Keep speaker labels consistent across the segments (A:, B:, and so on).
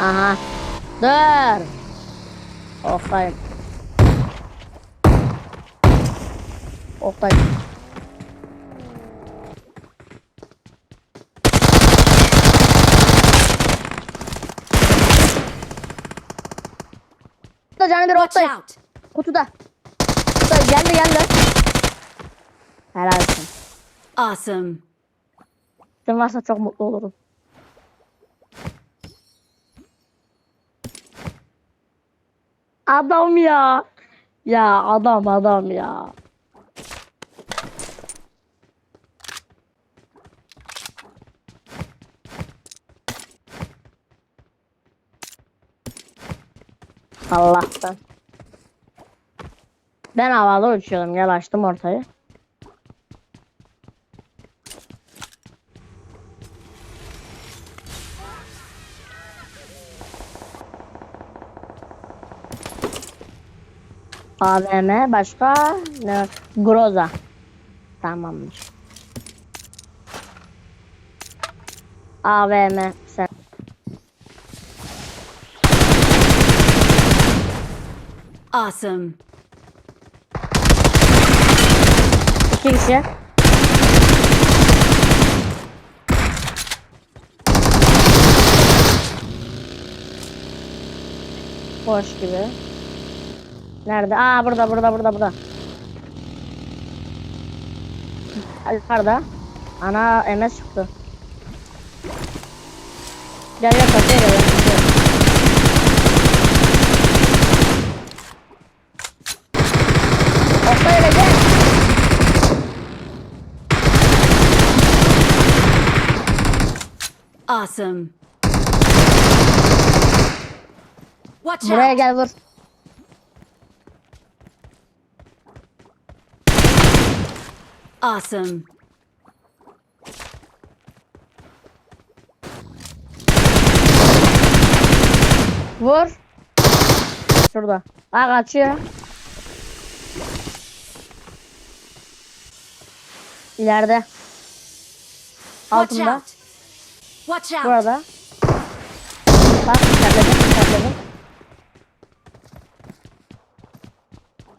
A: Aha. Dur. Oktay. Oktay. Kutuda canı bir Oktay. Kutuda. Kutuda geldi geldi. Helal olsun.
B: Awesome.
A: Sen varsa çok mutlu olurum. Adam ya. Ya adam adam ya. Allah'tan. Ben havada uçuyorum. Gel açtım ortayı. AVM başka ne? Groza. Tamamdır. AVM sen.
B: Awesome.
A: İki kişi. Boş gibi. Nerede? Aa burada burada burada burada. Yukarıda. Ana MS çıktı. Gel gel kaçıyor gel. Oktay öyle gel.
B: Awesome. Watch
A: Buraya
B: out!
A: gel vur.
B: Awesome.
A: Vur. Şurada. Aa kaçıyor. İleride. Altında.
B: Watch out!
A: Burada. Bak içerledim içerledim.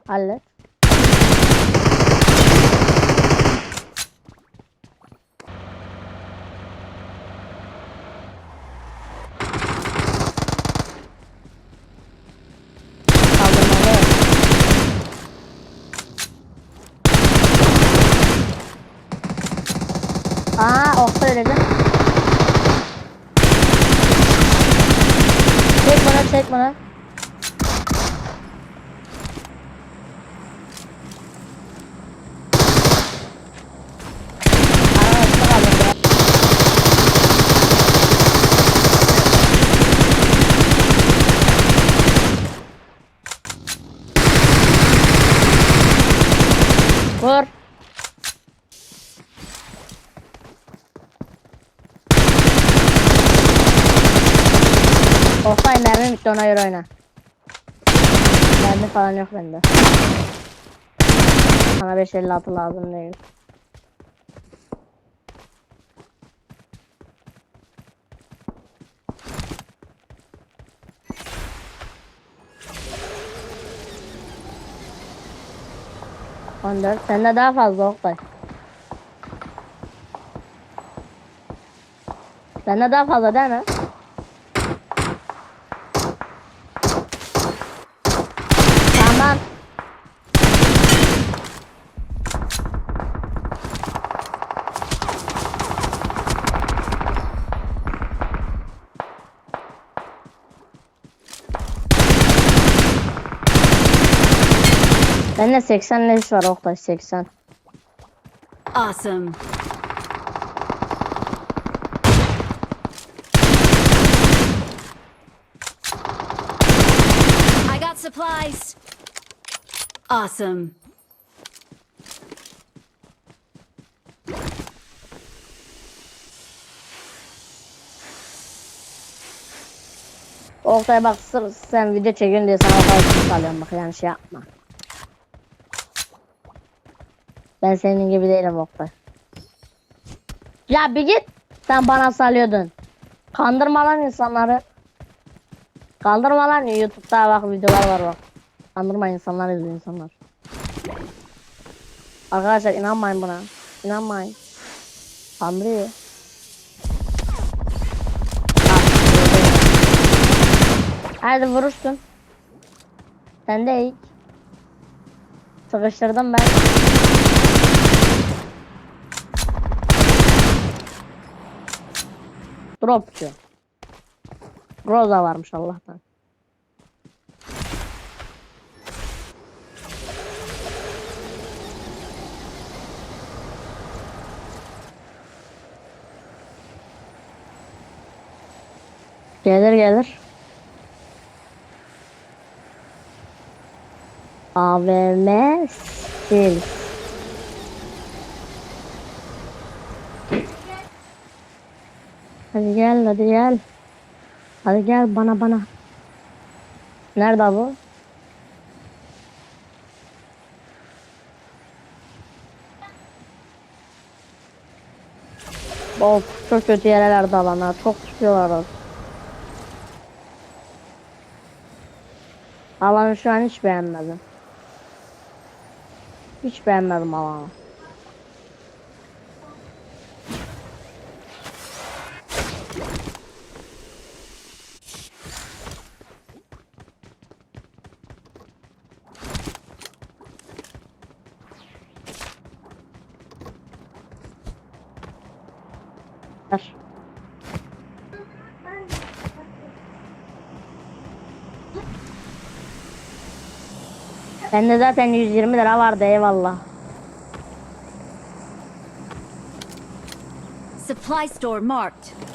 A: Hallet. Aa, okta öyle Çek bana çek bana. Arabasına kaldım ya. Vur. Oktay mermi bitti ona göre oyna. Mermi falan yok bende. Sana 556 lazım değil. On dört. Sende daha fazla Oktay. Sende daha fazla değil mi? Tamam. Bende 80 leş var Oktay 80.
B: Awesome. I got supplies. Awesome.
A: Oktay bak sırf sen video çekiyorsun diye sana küçük alıyorum bak yani şey yapma. Ben senin gibi değilim Oktay. Ya bir git. Sen bana salıyordun. Kandırma lan insanları. Kaldırma lan YouTube'da bak videolar var bak. Kandırma insanlar izliyor insanlar. Arkadaşlar inanmayın buna. İnanmayın. Kandırıyor. Hadi vurursun. Sen de ilk. Sıkıştırdım ben. Dropçu. Roza varmış Allah'tan. Gelir gelir. AVM sil. Hadi gel hadi gel. Hadi gel bana bana. Nerede bu? Of çok kötü yerlerde alanlar. Çok tutuyorlar. Alanı şu an hiç beğenmedim. Hiç beğenmedim alanı. Bende zaten 120 lira vardı eyvallah.
B: Supply store marked.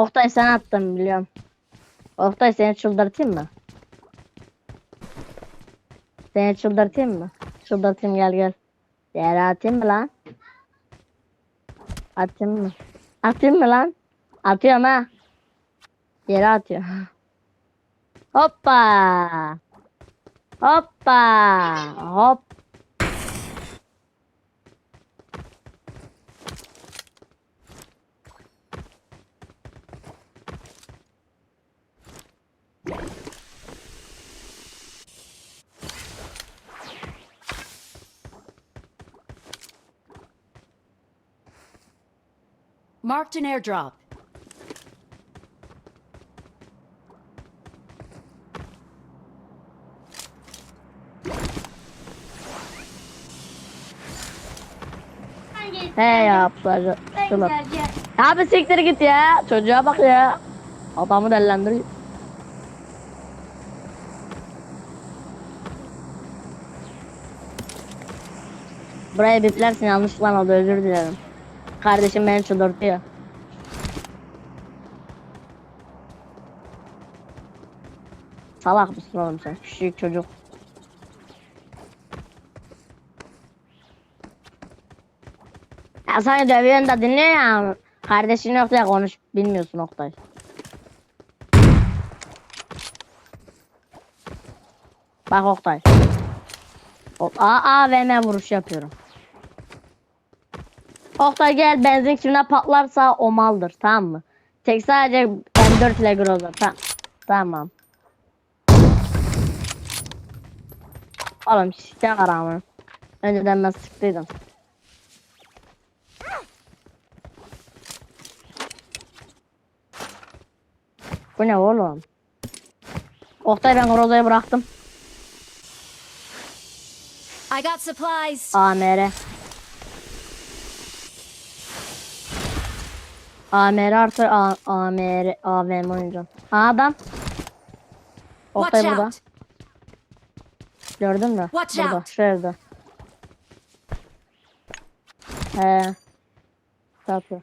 A: Oktay sen attın biliyorum. Oktay seni çıldırtayım mı? Seni çıldırtayım mı? Çıldırtayım gel gel. Yere atayım mı lan? Atayım mı? Atayım mı lan? Atıyorum ha. Yere atıyor. Hoppa. Hoppa. Hop.
B: Marked an airdrop.
A: He ya. Abi siktir git ya. Çocuğa bak ya. Adamı dellendiriyor. Buraya biplersin yanlışlıkla oldu özür dilerim. Kardeşim beni çıldırtıyor. Salak mısın oğlum sen? Küçük çocuk. Ya sana dövüyorsun da dinle ya. Kardeşin yok diye konuş. Bilmiyorsun Oktay. Bak Oktay. Hop, A AVM vuruş yapıyorum. Oktay gel benzin kimde patlarsa o maldır tamam mı? Tek sadece M4 ile Groza. Tamam. Tamam. Oğlum şişe karamı. Önceden ben sıktıydım. Bu ne oğlum? Oktay ben Groza'yı bıraktım.
B: I got supplies.
A: AMR. AMR artı A- AMR AVM oynayacağım. Ha adam. Oktay burada. Gördün mü?
B: Watch
A: burada.
B: out.
A: Şu evde. He. Satıyor.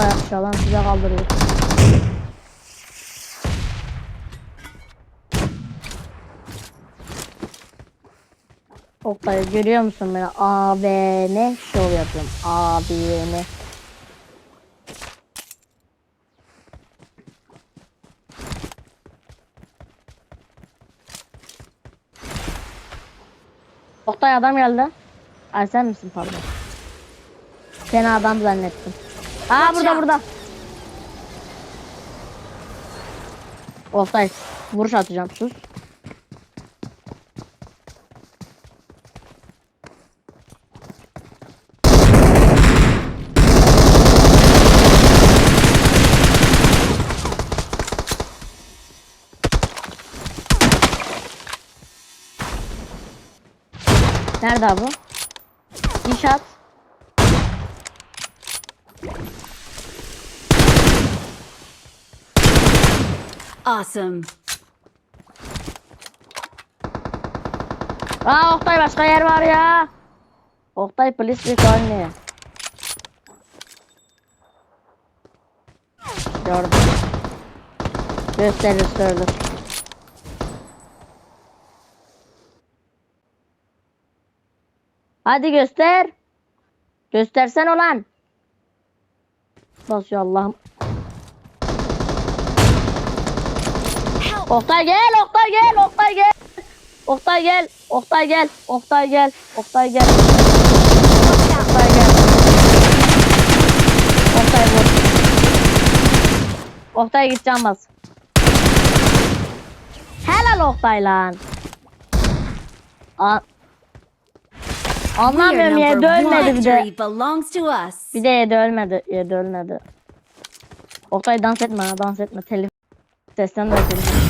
A: Oktay aşağıdan size kaldırıyor. Oktay görüyor musun beni? ABN şov yapıyorum. ABN. Oktay adam geldi. Ay sen misin pardon. Seni adam zannettim. Aa burada burada. Oktay vuruş atacağım sus. Nerede abi? İnşaat.
B: Awesome.
A: Aa Oktay başka yer var ya. Oktay please recall me. Gördüm. Gösterir söylür. Hadi göster. Göstersen olan. Basıyor Allah'ım. Oktay gel, Oktay gel, Oktay gel. Oktay gel, Oktay gel, Oktay gel, Oktay gel. Oktay gel. Oktay vur. Oktay can bas. Helal Oktay lan. A
B: We are
A: Anlamıyorum ya
B: number one.
A: ölmedi bir de. Bir de yedi ölmedi. Yedi ölmedi. Oktay dans etme dans etme. Telif sesten de telif.